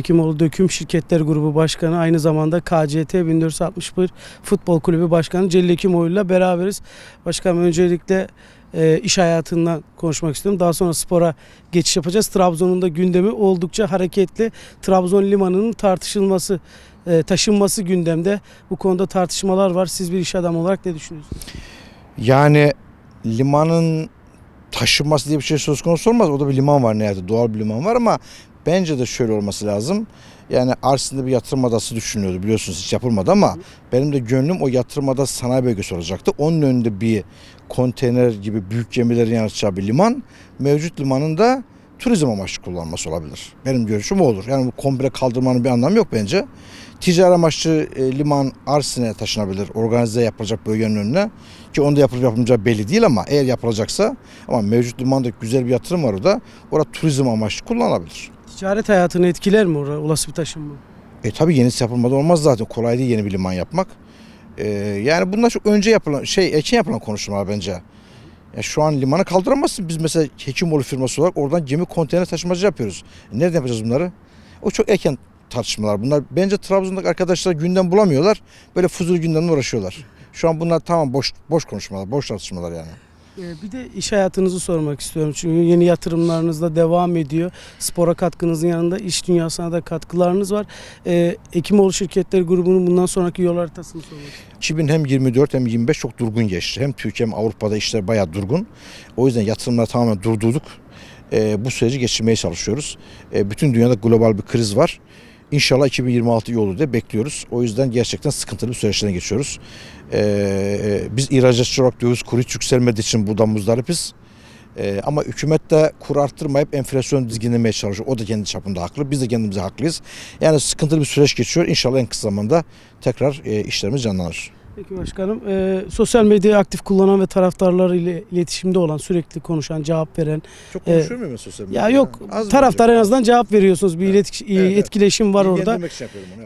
Hekimoğlu Döküm Şirketler Grubu Başkanı aynı zamanda KCT 1461 Futbol Kulübü Başkanı Celil Hekimoğlu ile beraberiz. Başkanım öncelikle e, iş hayatından konuşmak istiyorum. Daha sonra spora geçiş yapacağız. Trabzon'un da gündemi oldukça hareketli. Trabzon limanının tartışılması, e, taşınması gündemde. Bu konuda tartışmalar var. Siz bir iş adamı olarak ne düşünüyorsunuz? Yani limanın taşınması diye bir şey söz konusu olmaz. O da bir liman var nerede? Doğal bir liman var ama bence de şöyle olması lazım. Yani Arsin'de bir yatırım adası düşünülüyordu biliyorsunuz hiç yapılmadı ama benim de gönlüm o yatırım adası sanayi bölgesi olacaktı. Onun önünde bir konteyner gibi büyük gemilerin yanaşacağı bir liman mevcut limanın da turizm amaçlı kullanılması olabilir. Benim görüşüm o olur. Yani bu komple kaldırmanın bir anlamı yok bence. Ticari amaçlı e, liman Arsin'e taşınabilir. Organize yapılacak bölgenin önüne. Ki onda yapılıp yapılmayacağı belli değil ama eğer yapılacaksa ama mevcut limanda güzel bir yatırım var orada. Orada turizm amaçlı kullanılabilir. Ticaret hayatını etkiler mi orada olası bir taşınma? E tabi yenisi yapılmadan olmaz zaten. Kolay değil yeni bir liman yapmak. E, yani bunlar çok önce yapılan şey erken yapılan konuşmalar bence. Ya şu an limanı kaldıramazsın. Biz mesela Hekimoğlu firması olarak oradan gemi konteyner taşımacı yapıyoruz. E, Nereden yapacağız bunları? O çok erken tartışmalar. Bunlar bence Trabzon'daki arkadaşlar gündem bulamıyorlar. Böyle fuzul gündemle uğraşıyorlar. Şu an bunlar tamam boş boş konuşmalar, boş tartışmalar yani. Ee, Bir de iş hayatınızı sormak istiyorum. Çünkü yeni yatırımlarınız da devam ediyor. Spora katkınızın yanında iş dünyasına da katkılarınız var. Ee, Ekimoğlu Şirketleri grubunun bundan sonraki yol haritasını sormak istiyorum. 2000 hem 24 hem 25 çok durgun geçti. Hem Türkiye hem Avrupa'da işler bayağı durgun. O yüzden yatırımları tamamen durdurduk. Ee, bu süreci geçirmeye çalışıyoruz. Ee, bütün dünyada global bir kriz var. İnşallah 2026 iyi olur diye bekliyoruz. O yüzden gerçekten sıkıntılı bir süreçten geçiyoruz. Ee, biz ihracatçı olarak döviz kuru hiç yükselmediği için buradan muzdaripiz. Ee, ama hükümet de kur arttırmayıp enflasyon dizginlemeye çalışıyor. O da kendi çapında haklı. Biz de kendimize haklıyız. Yani sıkıntılı bir süreç geçiyor. İnşallah en kısa zamanda tekrar e, işlerimiz canlanır. Peki başkanım, e, sosyal medyayı aktif kullanan ve taraftarları ile iletişimde olan, sürekli konuşan, cevap veren. Çok konuşuyor muyum sosyal Ya yok, taraftar en azından cevap veriyorsunuz. Bir Evet, evet. etkileşim var orada.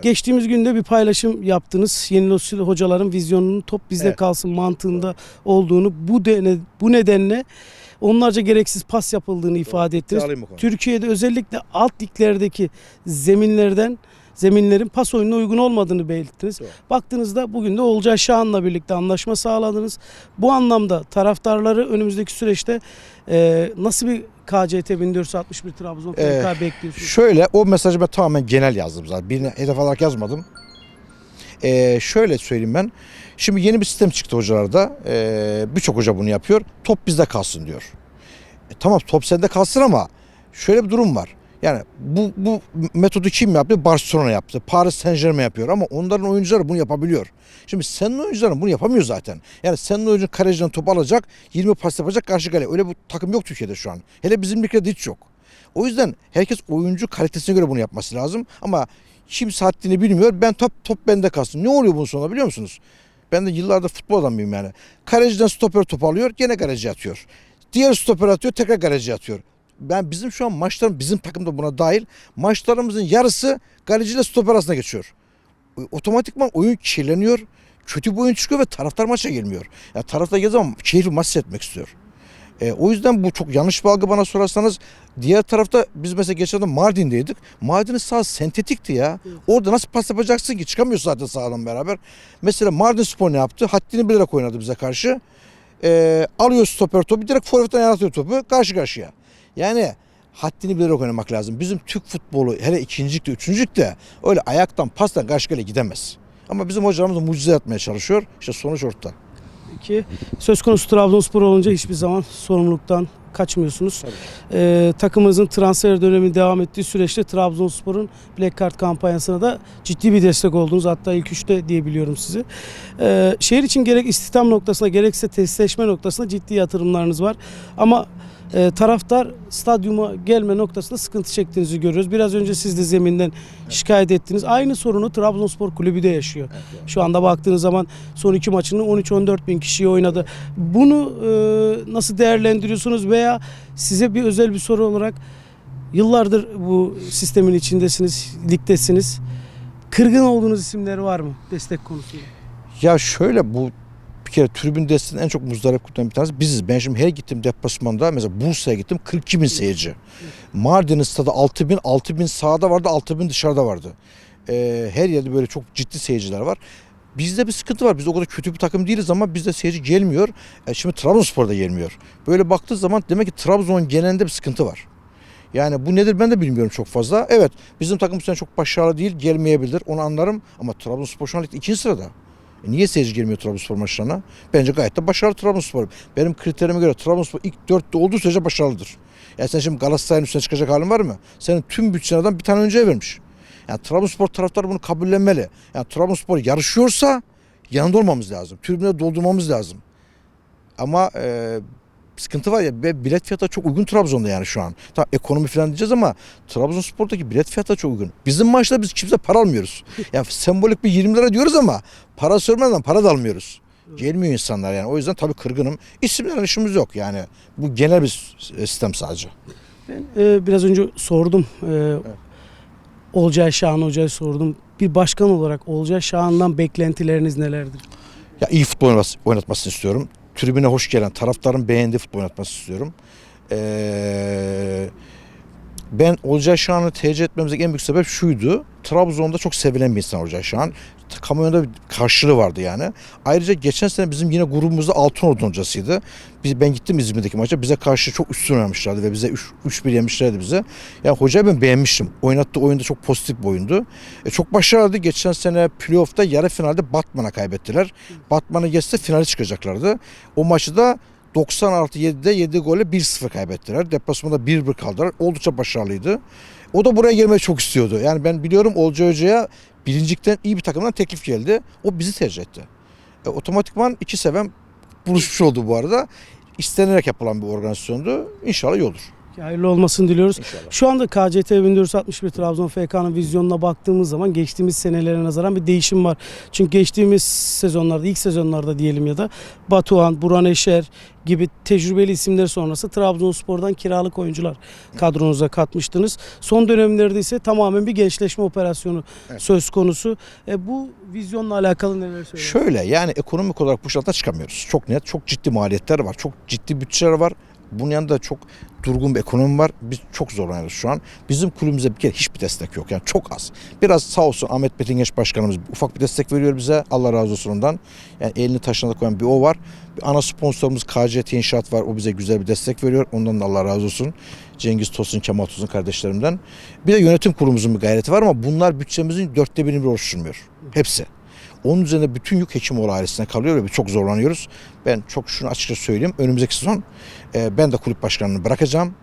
Geçtiğimiz günde bir paylaşım yaptınız. Yeni hocaların vizyonunun top bizde Evet. kalsın mantığında olduğunu bu dene, bu nedenle onlarca gereksiz pas yapıldığını ifade ettiniz. Türkiye'de özellikle alt liglerdeki zeminlerden zeminlerin pas oyununa uygun olmadığını belirttiniz. Doğru. Baktığınızda bugün de Olcay Şahan'la birlikte anlaşma sağladınız. Bu anlamda taraftarları önümüzdeki süreçte e, nasıl bir KCT 1461 Trabzon FK Ee, bekliyorsunuz? Şöyle o mesajı ben tamamen genel yazdım zaten. Birine hedef alarak yazmadım. Ee, şöyle söyleyeyim ben. Şimdi yeni bir sistem çıktı hocalarda. Ee, Birçok hoca bunu yapıyor. Top bizde kalsın diyor. E, tamam top sende kalsın ama şöyle bir durum var. Yani bu, bu metodu kim yaptı? Barcelona yaptı. Paris Saint Germain yapıyor ama onların oyuncuları bunu yapabiliyor. Şimdi senin oyuncuların bunu yapamıyor zaten. Yani senin oyuncun kaleciden top alacak, 20 pas yapacak karşı kale. Öyle bir takım yok Türkiye'de şu an. Hele bizim ülkede hiç yok. O yüzden herkes oyuncu kalitesine göre bunu yapması lazım. Ama kimse haddini bilmiyor. Ben top top bende kalsın. Ne oluyor bunun sonunda biliyor musunuz? Ben de yıllardır futbol adamıyım yani. Kaleciden stoper top alıyor, gene kaleci atıyor. Diğer stoper atıyor, tekrar kaleci atıyor. Ben bizim şu an maçlarım bizim takım da buna dahil. Maçlarımızın yarısı kaleciyle stoper arasında geçiyor. Otomatikman oyun kirleniyor. Kötü bir oyun çıkıyor ve taraftar maça gelmiyor. Ya taraftar geldiği zaman keyifli maç seyretmek istiyor. E, o yüzden bu çok yanlış bir algı bana sorarsanız. Diğer tarafta biz mesela geçen hafta Mardin'deydik. Mardin'in sahası sentetikti ya. Orada nasıl pas yapacaksın ki? Çıkamıyor zaten sahadan beraber. Mesela Mardin Spor ne yaptı? Haddini bilerek oynadı bize karşı. E, alıyor stoper topu direkt forvetten yaratıyor topu karşı karşıya. Yani haddini bilerek oynamak lazım. Bizim Türk futbolu hele ikincilikte, üçüncülükte öyle ayaktan pastan karşı gidemez. Ama bizim hocalarımız mucize yapmaya çalışıyor. İşte sonuç ortada. Peki söz konusu Trabzonspor olunca hiçbir zaman sorumluluktan kaçmıyorsunuz. Ee, takımınızın transfer dönemi devam ettiği süreçte Trabzonspor'un Black Card kampanyasına da ciddi bir destek oldunuz. Hatta ilk üçte diyebiliyorum sizi. Ee, şehir için gerek istihdam noktasında gerekse tesisleşme noktasında ciddi yatırımlarınız var. Ama e, taraftar stadyuma gelme noktasında sıkıntı çektiğinizi görüyoruz. Biraz önce siz de zeminden şikayet ettiniz. Aynı sorunu Trabzonspor kulübü de yaşıyor. Şu anda baktığınız zaman son iki maçını 13-14 bin kişiye oynadı. Bunu e, nasıl değerlendiriyorsunuz veya size bir özel bir soru olarak yıllardır bu sistemin içindesiniz, ligdesiniz. Kırgın olduğunuz isimler var mı destek konusunda? Ya şöyle bu Bir kere tribün desteğinin en çok muzdarip kutulan bir tanesi biziz. Ben şimdi her gittiğim deplasmanda mesela Bursa'ya gittim 42 bin seyirci. Mardin'in stadı 6 bin, 6 bin sahada vardı, 6 bin dışarıda vardı. Ee, her yerde böyle çok ciddi seyirciler var. Bizde bir sıkıntı var. Biz o kadar kötü bir takım değiliz ama bizde seyirci gelmiyor. E şimdi Trabzonspor'da gelmiyor. Böyle baktığı zaman demek ki Trabzon genelinde bir sıkıntı var. Yani bu nedir ben de bilmiyorum çok fazla. Evet bizim takım bu sene çok başarılı değil gelmeyebilir onu anlarım ama Trabzonspor şu an ikinci sırada. E niye seyirci gelmiyor Trabzonspor maçlarına? Bence gayet de başarılı Trabzonspor. Benim kriterime göre Trabzonspor ilk dörtte olduğu sürece başarılıdır. Ya sen şimdi Galatasaray'ın üstüne çıkacak halin var mı? Senin tüm bütçeneden bir tane önce vermiş. Yani Trabzonspor taraftarı bunu kabullenmeli. Yani Trabzonspor yarışıyorsa yanında olmamız lazım. Tribüne doldurmamız lazım. Ama e, sıkıntı var ya bilet fiyatı çok uygun Trabzon'da yani şu an. Tamam ekonomi falan diyeceğiz ama Trabzonspor'daki bilet fiyatı çok uygun. Bizim maçta biz kimse para almıyoruz. Yani sembolik bir 20 lira diyoruz ama para sormadan para da almıyoruz. Gelmiyor insanlar yani. O yüzden tabii kırgınım. İsimlerle işimiz yok yani. Bu genel bir sistem sadece. Ben e, biraz önce sordum. E, Olcay Şahan Hoca'ya sordum. Bir başkan olarak Olcay Şahan'dan beklentileriniz nelerdir? Ya iyi futbol oynatması- oynatmasını istiyorum. Tribüne hoş gelen, taraftarın beğendiği futbol oynatmasını istiyorum. Ee, ben Olcay Şahan'ı tercih etmemizdeki en büyük sebep şuydu. Trabzon'da çok sevilen bir insan Olcay Şahan. Kamuoyunda bir karşılığı vardı yani. Ayrıca geçen sene bizim yine grubumuzda Altınordu hocasıydı. Biz, ben gittim İzmir'deki maça. Bize karşı çok üstün oynamışlardı ve bize 3-1 yemişlerdi bize. Yani hocayı ben beğenmiştim. Oynattığı oyunda çok pozitif bir oyundu. E, çok başarılıydı. Geçen sene playoff'ta yarı finalde Batman'a kaybettiler. Batman'a geçse finale çıkacaklardı. O maçı da 90 artı 7'de 7 golle 1-0 kaybettiler. Deplasmanda 1-1 kaldılar. Oldukça başarılıydı. O da buraya gelmeyi çok istiyordu. Yani ben biliyorum Olcay Hoca'ya birincilikten iyi bir takımdan teklif geldi. O bizi tercih etti. E, otomatikman iki seven buluşmuş oldu bu arada. İstenerek yapılan bir organizasyondu. İnşallah iyi olur. Hayırlı olmasını diliyoruz. İnşallah. Şu anda KCT 1461 Trabzon FK'nın vizyonuna baktığımız zaman geçtiğimiz senelere nazaran bir değişim var. Çünkü geçtiğimiz sezonlarda, ilk sezonlarda diyelim ya da Batuhan, Buran Eşer gibi tecrübeli isimler sonrası Trabzonspor'dan kiralık oyuncular kadronuza katmıştınız. Son dönemlerde ise tamamen bir gençleşme operasyonu Evet. söz konusu. E, bu vizyonla alakalı neler söylersiniz? Şöyle yani ekonomik olarak bu şarttan çıkamıyoruz. Çok net, çok ciddi maliyetler var. Çok ciddi bütçeler var. Bunun yanında çok durgun bir ekonomi var. Biz çok zorlanıyoruz şu an. Bizim kulübümüze bir kere hiçbir destek yok. Yani çok az. Biraz sağ olsun Ahmet Betingeç Başkanımız ufak bir destek veriyor bize. Allah razı olsun ondan. Yani elini taşına da koyan bir o var. Bir ana sponsorumuz KCT İnşaat var. O bize güzel bir destek veriyor. Ondan da Allah razı olsun. Cengiz Tosun, Kemal Tosun kardeşlerimden. Bir de yönetim kurulumuzun bir gayreti var ama bunlar bütçemizin dörtte birini bile oluşturmuyor. Hepsi. Onun üzerine bütün yük Hekimoğlu ailesine kalıyor ve çok zorlanıyoruz. Ben çok şunu açıkça söyleyeyim. Önümüzdeki sezon e, ben de kulüp başkanlığını bırakacağım.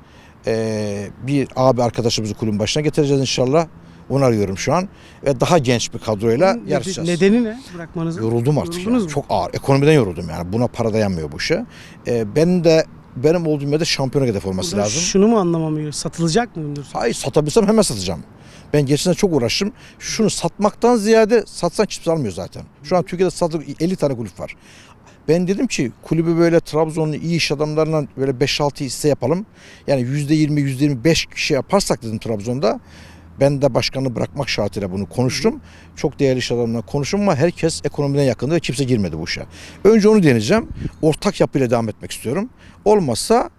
E, bir abi arkadaşımızı kulübün başına getireceğiz inşallah. Onu arıyorum şu an. Ve daha genç bir kadroyla Neden- yarışacağız. Nedeni ne bırakmanızın? Yoruldum artık. Yoruldunuz ya. mu? Çok ağır. Ekonomiden yoruldum yani. Buna para dayanmıyor bu işe. E, benim de benim olduğum yerde şampiyona hedef olması Burada lazım. Şunu mu anlamamıyor? Satılacak mı? Hayır satabilsem hemen satacağım. Ben geçen çok uğraştım. Şunu satmaktan ziyade satsan kimse almıyor zaten. Şu an Türkiye'de satılık 50 tane kulüp var. Ben dedim ki kulübü böyle Trabzonlu iyi iş adamlarından böyle 5-6 hisse yapalım. Yani %20, %25 kişi yaparsak dedim Trabzon'da. Ben de başkanı bırakmak şartıyla bunu konuştum. Çok değerli iş adamlarla konuştum ama herkes ekonomiden yakındı ve kimse girmedi bu işe. Önce onu deneyeceğim. Ortak yapıyla devam etmek istiyorum. Olmazsa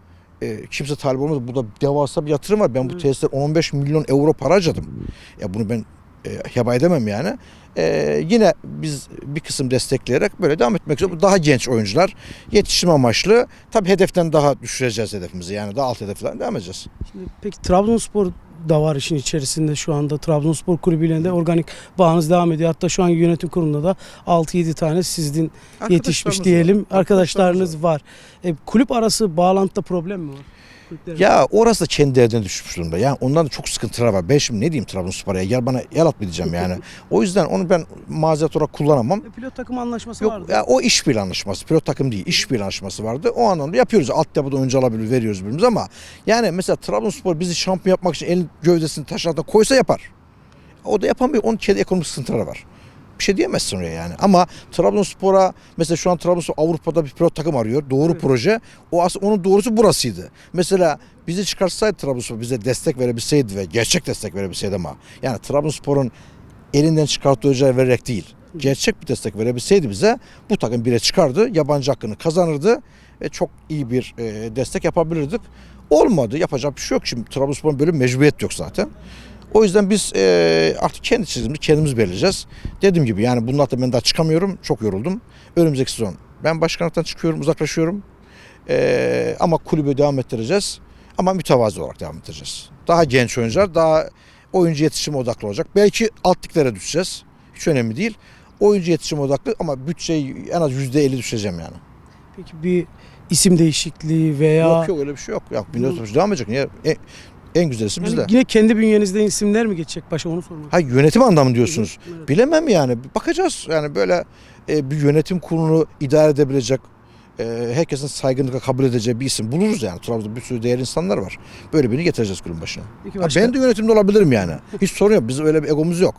e, kimse talip olmaz. Burada devasa bir yatırım var. Ben bu tesisler 15 milyon euro para harcadım. Ya bunu ben e, heba edemem yani. E, yine biz bir kısım destekleyerek böyle devam etmek. Bu Daha genç oyuncular yetişim amaçlı. Tabii hedeften daha düşüreceğiz hedefimizi. Yani daha alt hedeften devam edeceğiz. Şimdi peki Trabzonspor da var işin içerisinde şu anda. Trabzonspor kulübüyle de organik bağınız devam ediyor. Hatta şu anki yönetim kurulunda da 6-7 tane sizin yetişmiş diyelim var. arkadaşlarınız var. E, kulüp arası bağlantıda problem mi var? Ya orası da kendi derdine düşmüş durumda. Yani ondan da çok sıkıntılar var. Ben şimdi ne diyeyim Trabzonspor'a? Gel bana yer at mı diyeceğim yani. o yüzden onu ben mazeret olarak kullanamam. E, pilot takım anlaşması Yok vardı. ya o işbirliği anlaşması. Pilot takım değil. işbirliği anlaşması vardı. O anlamda yapıyoruz. Altyapıda oyuncu alabilir, veriyoruz birbirimize ama yani mesela Trabzonspor bizi şampiyon yapmak için elin gövdesini taş altına koysa yapar. O da yapamıyor. Onun kendi ekonomik sıkıntıları var. Bir şey diyemezsin oraya yani. Ama Trabzonspor'a mesela şu an Trabzonspor Avrupa'da bir pilot takım arıyor. Doğru Evet. proje. O aslında onun doğrusu burasıydı. Mesela bizi çıkarsaydı Trabzonspor bize destek verebilseydi ve gerçek destek verebilseydi ama yani Trabzonspor'un elinden çıkarttığı oyuncuları vererek değil. Gerçek bir destek verebilseydi bize bu takım bire çıkardı. Yabancı hakkını kazanırdı ve çok iyi bir e, destek yapabilirdik. Olmadı. Yapacak bir şey yok. Şimdi Trabzonspor'un böyle mecburiyet yok zaten. O yüzden biz e, artık kendi çizgimizi kendimiz belirleyeceğiz. Dediğim gibi yani bunun hatta ben daha çıkamıyorum. Çok yoruldum. Önümüzdeki sezon ben başkanlıktan çıkıyorum, uzaklaşıyorum. E, ama kulübü devam ettireceğiz. Ama mütevazi olarak devam ettireceğiz. Daha genç oyuncular, daha oyuncu yetişimi odaklı olacak. Belki alt liglere düşeceğiz. Hiç önemli değil. Oyuncu yetişimi odaklı ama bütçeyi en az %50 düşeceğim yani. Peki bir isim değişikliği veya Yok yok öyle bir şey yok. Yok 1900 devam edecek. Niye? En, en güzelisi Yani bizde. yine kendi bünyenizde isimler mi geçecek başa onu sormak. Ha yönetim anlamı diyorsunuz. Evet. Bilemem yani. Bakacağız. Yani böyle e, bir yönetim kurulunu idare edebilecek, e, herkesin saygınlıkla kabul edeceği bir isim buluruz yani. Trabzon'da bir sürü değerli insanlar var. Böyle birini getireceğiz kulübün başına. Peki Ha, başka, ben de yönetimde olabilirim yani. Hiç sorun yok. Bizim öyle bir egomuz yok.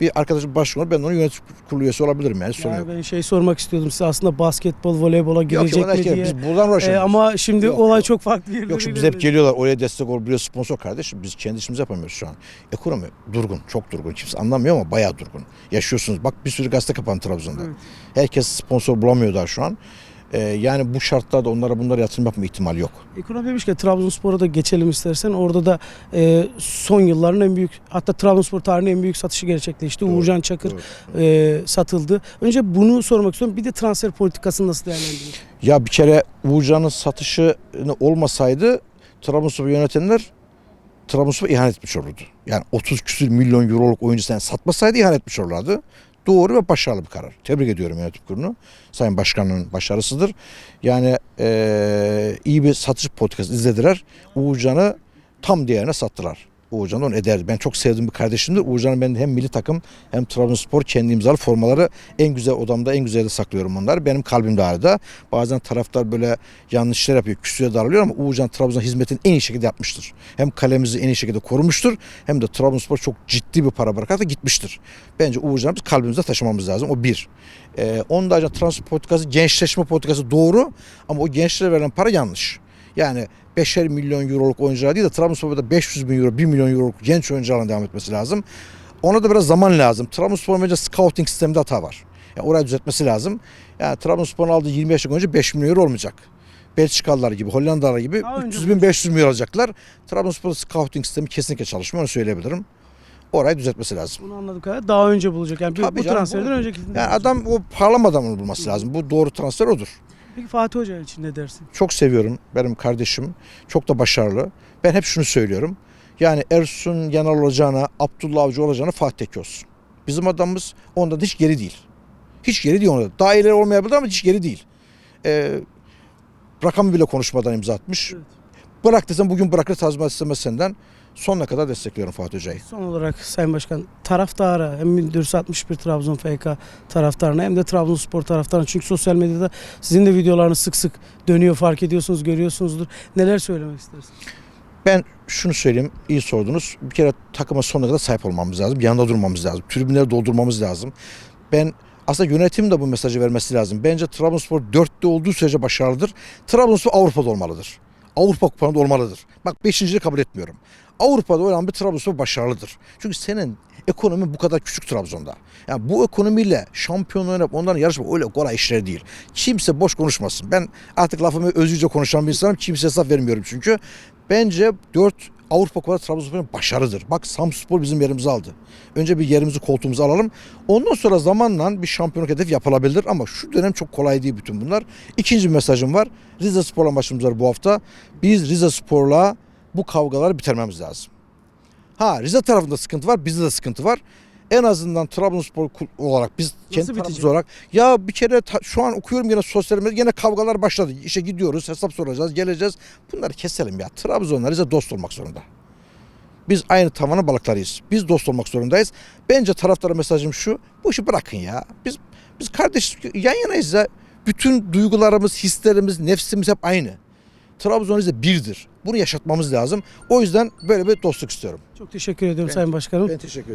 Bir arkadaşım başkan olur, ben onun yönetim kurulu üyesi olabilirim yani. Sorun yani yok. ben şey sormak istiyordum size aslında basketbol, voleybola girecek mi diye. biz buradan Ee, uğraşıyoruz. ama şimdi Yok, olay yok. çok farklı yerlere Yok şimdi biz hep geliyorlar oraya destek ol, buraya sponsor kardeşim. Biz kendi işimizi yapamıyoruz şu an. Ekonomi durgun, çok durgun. Kimse anlamıyor ama bayağı durgun. Yaşıyorsunuz. Bak bir sürü gazete kapandı Trabzon'da. Evet. Herkes sponsor bulamıyor daha şu an. Ee, yani bu şartlarda onlara bunlara yatırım yapma ihtimali yok. Ekonomi demişken Trabzonspor'a da geçelim istersen. Orada da e, son yılların en büyük hatta Trabzonspor tarihinin en büyük satışı gerçekleşti. Doğru, Uğurcan Çakır doğru. e, satıldı. Önce bunu sormak istiyorum. Bir de transfer politikasını nasıl değerlendiriyorsunuz? Ya bir kere Uğurcan'ın satışı olmasaydı Trabzonspor yönetenler Trabzonspor'a ihanet etmiş olurdu. Yani 30 küsür milyon euroluk oyuncu sen satmasaydı ihanet etmiş olurlardı. Doğru ve başarılı bir karar. Tebrik ediyorum yönetim kurulunu. Sayın Başkan'ın başarısıdır. Yani eee, iyi bir satış politikası izlediler. Uğurcan'ı tam değerine sattılar. Uğurcan onu ederdi. Ben çok sevdiğim bir kardeşimdir. Uğurcan'ın ben hem milli takım hem Trabzonspor kendi imzalı formaları en güzel odamda en güzel de saklıyorum onları. Benim kalbimde hala. Bazen taraftar böyle yanlışlar yapıyor, küsüye daralıyor ama Uğurcan Trabzon hizmetini en iyi şekilde yapmıştır. Hem kalemizi en iyi şekilde korumuştur hem de Trabzonspor çok ciddi bir para bırakarak da gitmiştir. Bence Uğurcan'ı biz kalbimizde taşımamız lazım. O bir. Ee, onun da ayrıca transfer politikası, gençleşme politikası doğru ama o gençlere verilen para yanlış. Yani 5'er milyon euroluk oyuncular değil de Trabzonspor'da 500 bin euro, 1 milyon euroluk genç oyuncularla devam etmesi lazım. Ona da biraz zaman lazım. Trabzonspor'un bence scouting sisteminde hata var. Yani orayı düzeltmesi lazım. Yani Trabzonspor'un aldığı 20 yaşlık oyuncu 5 milyon euro olmayacak. Belçikalılar gibi, Hollandalılar gibi Daha önce 300 bin 500 milyon alacaklar. Trabzonspor'un scouting sistemi kesinlikle çalışmıyor onu söyleyebilirim. Orayı düzeltmesi lazım. Bunu anladık kadar daha önce bulacak. Yani Tabii bu canım, transferden önceki. Yani adam o parlamadan onu bulması lazım. Bu doğru transfer odur. Peki Fatih Hoca için ne dersin? Çok seviyorum. Benim kardeşim. Çok da başarılı. Ben hep şunu söylüyorum. Yani Ersun Yanal olacağına, Abdullah Avcı olacağına Fatih Tekke olsun. Bizim adamımız ondan hiç geri değil. Hiç geri değil onda. Daha ileri olmayabilir ama hiç geri değil. Ee, rakamı bile konuşmadan imza atmış. Evet. Bırak desem bugün bırakır tazminat istemez senden. Sonuna kadar destekliyorum Fatih Hoca'yı. Son olarak Sayın Başkan taraftara hem 1461 Trabzon FK taraftarına hem de Trabzonspor taraftarına çünkü sosyal medyada sizin de videolarınız sık sık dönüyor fark ediyorsunuz görüyorsunuzdur. Neler söylemek istersiniz? Ben şunu söyleyeyim, iyi sordunuz. Bir kere takıma sonuna kadar sahip olmamız lazım. Yanında durmamız lazım. Tribünleri doldurmamız lazım. Ben aslında yönetim de bu mesajı vermesi lazım. Bence Trabzonspor dörtte olduğu sürece başarılıdır. Trabzonspor Avrupa'da olmalıdır. Avrupa kupalarında olmalıdır. Bak beşinciyi kabul etmiyorum. Avrupa'da oynanan bir Trabzonspor başarılıdır. Çünkü senin ekonomi bu kadar küçük Trabzon'da. Yani bu ekonomiyle şampiyon oynayıp onların yarışma öyle kolay işler değil. Kimse boş konuşmasın. Ben artık lafımı özgürce konuşan bir insanım. Kimseye hesap vermiyorum çünkü. Bence 4 Avrupa Kupaları Trabzonspor'un başarıdır. Bak Samspor bizim yerimizi aldı. Önce bir yerimizi koltuğumuzu alalım. Ondan sonra zamanla bir şampiyonluk hedefi yapılabilir ama şu dönem çok kolay değil bütün bunlar. İkinci bir mesajım var. Rize Spor'la maçımız var bu hafta. Biz Rize Spor'la bu kavgaları bitirmemiz lazım. Ha Rize tarafında sıkıntı var, bizde de sıkıntı var. En azından Trabzonspor olarak biz kendi bitecek? tarafımız olarak ya bir kere ta- şu an okuyorum yine sosyal medyada yine kavgalar başladı. İşe gidiyoruz, hesap soracağız, geleceğiz. Bunları keselim ya. Trabzonlar Rize dost olmak zorunda. Biz aynı tavanın balıklarıyız. Biz dost olmak zorundayız. Bence taraftara mesajım şu. Bu işi bırakın ya. Biz biz kardeş yan yanayız ya. Bütün duygularımız, hislerimiz, nefsimiz hep aynı. Trabzon Rize birdir. Bunu yaşatmamız lazım. O yüzden böyle bir dostluk istiyorum. Çok teşekkür ediyorum Ben- Sayın Başkanım. Ben teşekkür ederim.